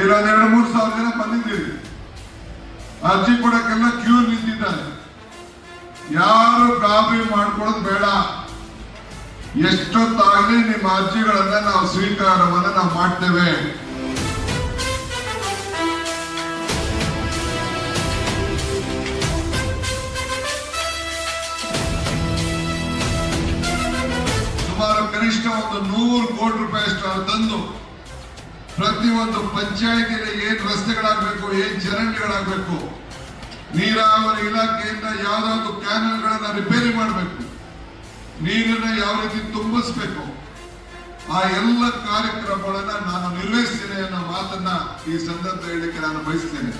ಇಲ್ಲೊಂದ್ ಎರಡು ಮೂರು ಸಾವಿರ ಜನ ಬಂದಿದ್ದೀವಿ ಅರ್ಜಿ ಕೊಡಕ್ಕೆಲ್ಲ ಕ್ಯೂ ನಿಂತಿದ್ದಾರೆ. ಯಾರು ಗಾಬರಿ ಮಾಡ್ಕೊಳ್ಳೋದು ಬೇಡ. ಎಷ್ಟೊತ್ತಾಗಲಿ ನಿಮ್ಮ ಅರ್ಜಿಗಳನ್ನ ನಾವು ಸ್ವೀಕಾರವನ್ನ ನಾವು ಮಾಡ್ತೇವೆ. ಸುಮಾರು ಕನಿಷ್ಠ ಒಂದು ನೂರು ಕೋಟಿ ರೂಪಾಯಿ ಅಷ್ಟು ತಂದು ಪ್ರತಿಯೊಂದು ಪಂಚಾಯತಿಗೆ ಏನ್ ರಸ್ತೆಗಳಾಗಬೇಕು, ಏನ್ ಚರಂಡಿಗಳಾಗಬೇಕು, ನೀರಾವರಿ ಇಲಾಖೆಯಿಂದ ಯಾವ್ದಾದ್ರು ಕ್ಯಾನಲ್ಗಳನ್ನ ರಿಪೇರಿ ಮಾಡಬೇಕು. ನೀರನ್ನ ಯಾವ ರೀತಿ ತುಂಬಿಸ್ಬೇಕು. ಆ ಎಲ್ಲ ಕಾರ್ಯಕ್ರಮಗಳನ್ನ ನಾನು ನಿರ್ವಹಿಸ್ತೇನೆ ಅನ್ನೋ ಮಾತನ್ನ ಈ ಸಂದರ್ಭ ಹೇಳಲಿಕ್ಕೆ ನಾನು ಬಯಸ್ತೇನೆ.